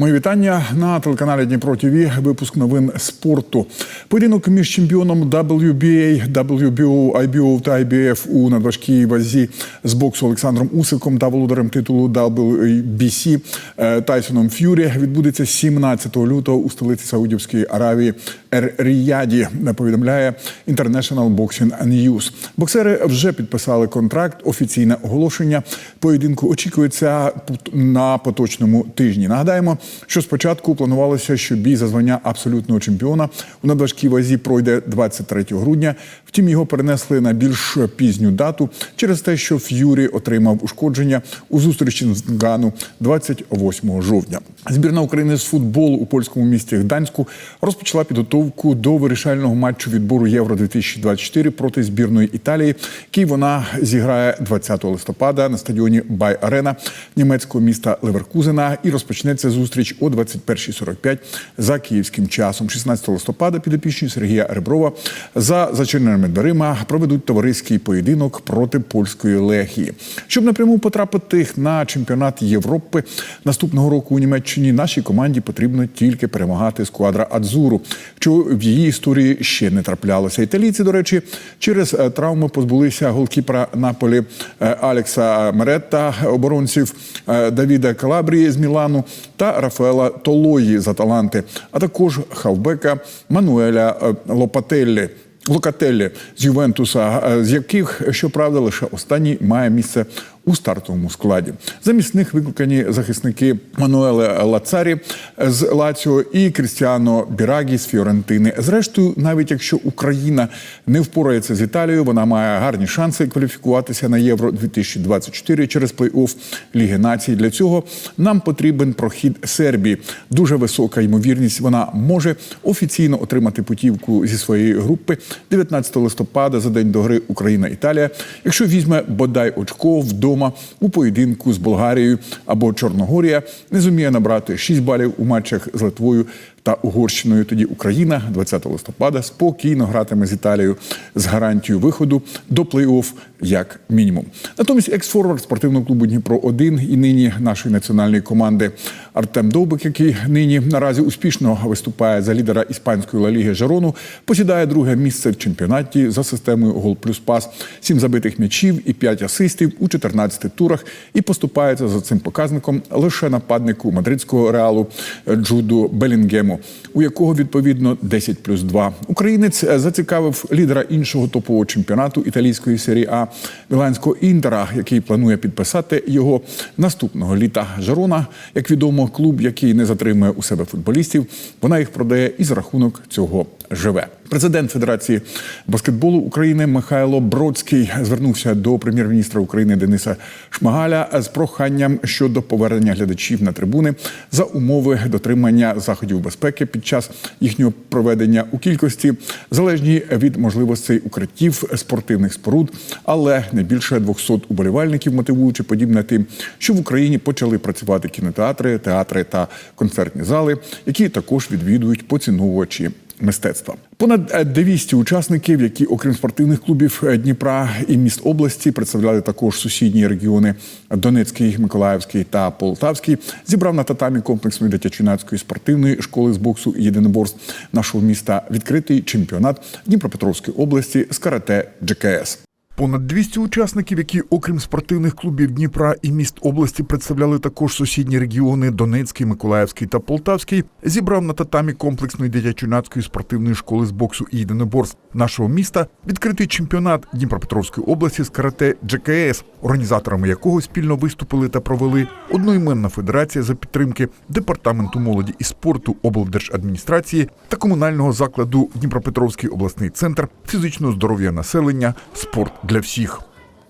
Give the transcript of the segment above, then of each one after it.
Мої вітання на телеканалі Дніпро ТВ. Випуск новин спорту. Поєдинок між чемпіоном WBA, WBO, IBO та IBF у надважкій вазі з боксу Олександром Усиком та володарем титулу WBC е, Тайсоном Ф'юрі відбудеться 17 лютого у столиці Саудівської Аравії Ер-Ріяді. Повідомляє International Boxing News. Боксери вже підписали контракт. Офіційне оголошення поєдинку очікується на поточному тижні. Нагадаємо, що спочатку планувалося, що бій за звання абсолютного чемпіона у надважкій вазі пройде 23 грудня. Втім, його перенесли на більш пізню дату через те, що Ф'юрі отримав ушкодження у зустрічі з Гану 28 жовтня. Збірна України з футболу у польському місті Гданську розпочала підготовку до вирішального матчу відбору Євро 2024 проти збірної Італії, який вона зіграє 20 листопада на стадіоні Бай Арена німецького міста Леверкузена і розпочнеться зустріч о 21.45 за київським часом. 16 листопада підопічні Сергія Реброва за зачиненими дверима проведуть товариський поєдинок проти польської легії. Щоб напряму потрапити на чемпіонат Європи наступного року у Німеччині, нашій команді потрібно тільки перемагати сквадра Адзуру, що в її історії ще не траплялося. Італійці, до речі, через е, травми позбулися голкіпера Наполі е, Алекса Меретта, оборонців е, Давіда Калабрії з Мілану та Рафаела Толої з Аталанти, а також хавбека Мануеля Лопателлі. Локателлі з Ювентуса, з яких щоправда лише останній має місце у стартовому складі. Замість них викликані захисники Мануеле Лацарі з Лаціо і Крістіано Бірагі з Фіорентини. Зрештою, навіть якщо Україна не впорається з Італією, вона має гарні шанси кваліфікуватися на Євро 2024 через плей-офф Ліги Націй. Для цього нам потрібен прохід Сербії. Дуже висока ймовірність. Вона може офіційно отримати путівку зі своєї групи 19 листопада за день до гри Україна-Італія, якщо візьме бодай очко вдома у поєдинку з Болгарією або Чорногорія, не зуміє набрати 6 балів у матчах з Литвою та Угорщиною. Тоді Україна 20 листопада спокійно гратиме з Італією з гарантією виходу до плей-офф як мінімум. Натомість екс-форвард спортивного клубу Дніпро 1 і нині нашої національної команди Артем Довбик, який нині наразі успішно виступає за лідера іспанської Ла Ліги Жерону, посідає друге місце в чемпіонаті за системою гол плюс пас, сім забитих м'ячів і п'ять асистів у 14 турах і поступається за цим показником лише нападнику мадридського реалу Джуду Белінгему, у якого відповідно 10 плюс 2. Українець зацікавив лідера іншого топового чемпіонату італійської серії А Міланського інтера, який планує підписати його наступного літа. Жарона, як відомо, клуб, який не затримує у себе футболістів, вона їх продає і за рахунок цього живе. Президент Федерації баскетболу України Михайло Бродський звернувся до прем'єр-міністра України Дениса Шмагаля з проханням щодо повернення глядачів на трибуни за умови дотримання заходів безпеки під час їхнього проведення у кількості залежній від можливостей укриттів спортивних споруд, але не більше 200 уболівальників, мотивуючи подібне тим, що в Україні почали працювати кінотеатри, театри та концертні зали, які також відвідують поціновувачі мистецтва. Понад 200 учасників, які, окрім спортивних клубів Дніпра і міст області, представляли також сусідні регіони Донецький, Миколаївський та Полтавський, зібрав на татамі комплексної дитячо-юнацької спортивної школи з боксу і єдиноборств нашого міста відкритий чемпіонат Дніпропетровської області з карате ДЖКС. Понад 200 учасників, які, окрім спортивних клубів Дніпра і міст області, представляли також сусідні регіони Донецький, Миколаївський та Полтавський, зібрав на татамі комплексної дитячо-юнацької спортивної школи з боксу і єдиноборств. Нашого міста відкритий чемпіонат Дніпропетровської області з карате ДЖКС, організаторами якого спільно виступили та провели одноіменна федерація за підтримки департаменту молоді і спорту облдержадміністрації та комунального закладу Дніпропетровський обласний центр фізичного здоров'я населення спорт для всіх.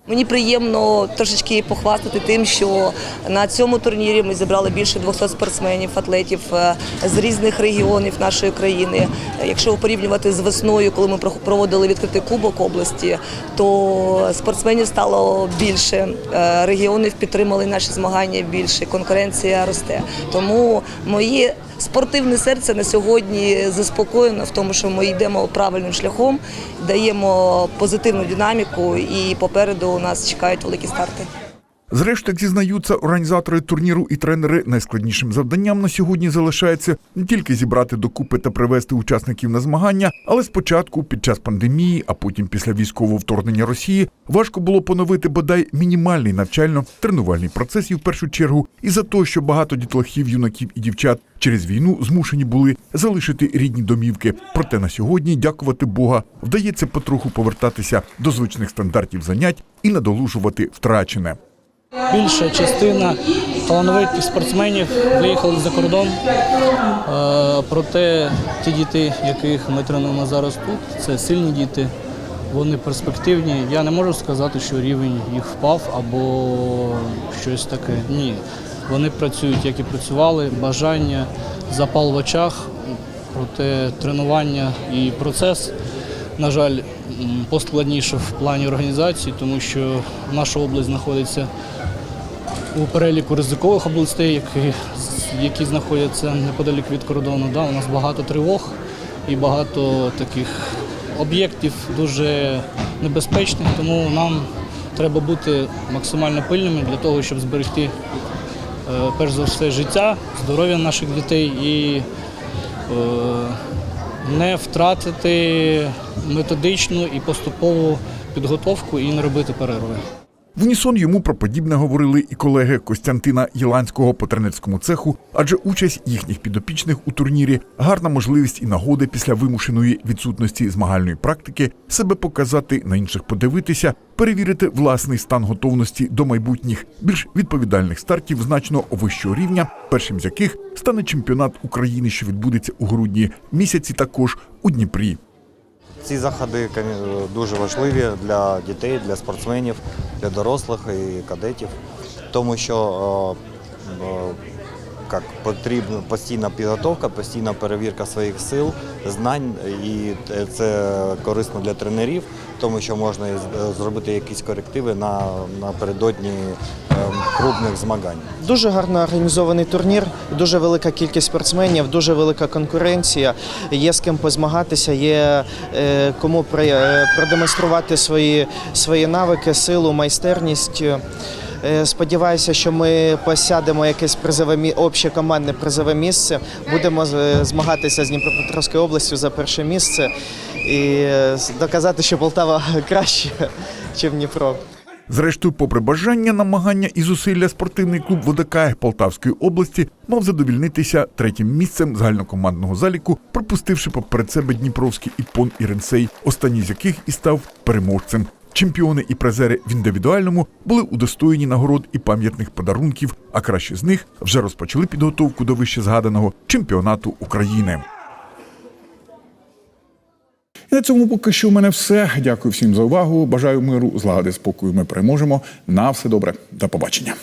Мені приємно трошечки похвастати тим, що на цьому турнірі ми зібрали більше 200 спортсменів, атлетів е, з різних регіонів нашої країни. Якщо порівнювати з весною, коли ми проводили відкритий кубок області, то спортсменів стало більше, е, регіонів підтримали наші змагання більше, конкуренція росте. Тому мої Спортивне серце на сьогодні заспокоєно в тому, що ми йдемо правильним шляхом, даємо позитивну динаміку, і попереду у нас чекають великі старти. Зрештою, як зізнаються організатори турніру і тренери, найскладнішим завданням на сьогодні залишається не тільки зібрати докупи та привести учасників на змагання, але спочатку, під час пандемії, а потім після військового вторгнення Росії, важко було поновити бодай мінімальний навчально-тренувальний процес і в першу чергу і за те, що багато дітлахів, юнаків і дівчат через війну змушені були залишити рідні домівки. Проте на сьогодні, дякувати Бога, вдається потроху повертатися до звичних стандартів занять і надолужувати втрачене. Більша частина талановитих спортсменів виїхали за кордон. Е, Проте ті діти, яких ми тренуємо зараз тут, це сильні діти, вони перспективні. Я не можу сказати, що рівень їх впав або щось таке. Ні. Вони працюють, як і працювали, бажання, запал в очах, проте тренування і процес, на жаль, поскладніше в плані організації, тому що наша область знаходиться у переліку ризикових областей, які, які знаходяться неподалік від кордону. Да, у нас багато тривог і багато таких об'єктів дуже небезпечних, тому нам треба бути максимально пильними для того, щоб зберегти е, перш за все життя, здоров'я наших дітей і е, не втратити методичну і поступову підготовку і не робити перерви. В унісон йому про подібне говорили і колеги Костянтина Єланського по тренерському цеху, адже участь їхніх підопічних у турнірі гарна можливість і нагоди після вимушеної відсутності змагальної практики себе показати, на інших подивитися, перевірити власний стан готовності до майбутніх більш відповідальних стартів значно вищого рівня, першим з яких стане чемпіонат України, що відбудеться у грудні місяці, також у Дніпрі. Ці заходи дуже важливі для дітей, для спортсменів, для дорослих і кадетів, тому що е, е, як, потрібна постійна підготовка, постійна перевірка своїх сил, знань, і це корисно для тренерів, тому що можна зробити якісь корективи на, напередодні е, крупних змагань. Дуже гарно організований турнір, дуже велика кількість спортсменів, дуже велика конкуренція. Є з ким позмагатися, є е, кому е, продемонструвати свої, свої навики, силу, майстерність. Е, Сподіваюся, що ми посядемо якесь призове обще командне призове місце. Будемо змагатися з Дніпропетровською областю за перше місце і е, доказати, що Полтава краще, ніж Дніпро. Зрештою, попри бажання, намагання і зусилля, спортивний клуб ВДК Полтавської області мав задовільнитися третім місцем загальнокомандного заліку, пропустивши поперед себе Дніпровський іпон і Ренсей, останній з яких і став переможцем. Чемпіони і призери в індивідуальному були удостоєні нагород і пам'ятних подарунків, а кращі з них вже розпочали підготовку до вище згаданого чемпіонату України. І на цьому поки що у мене все. Дякую всім за увагу. Бажаю миру, злагоди, спокою. Ми переможемо. На все добре. До побачення.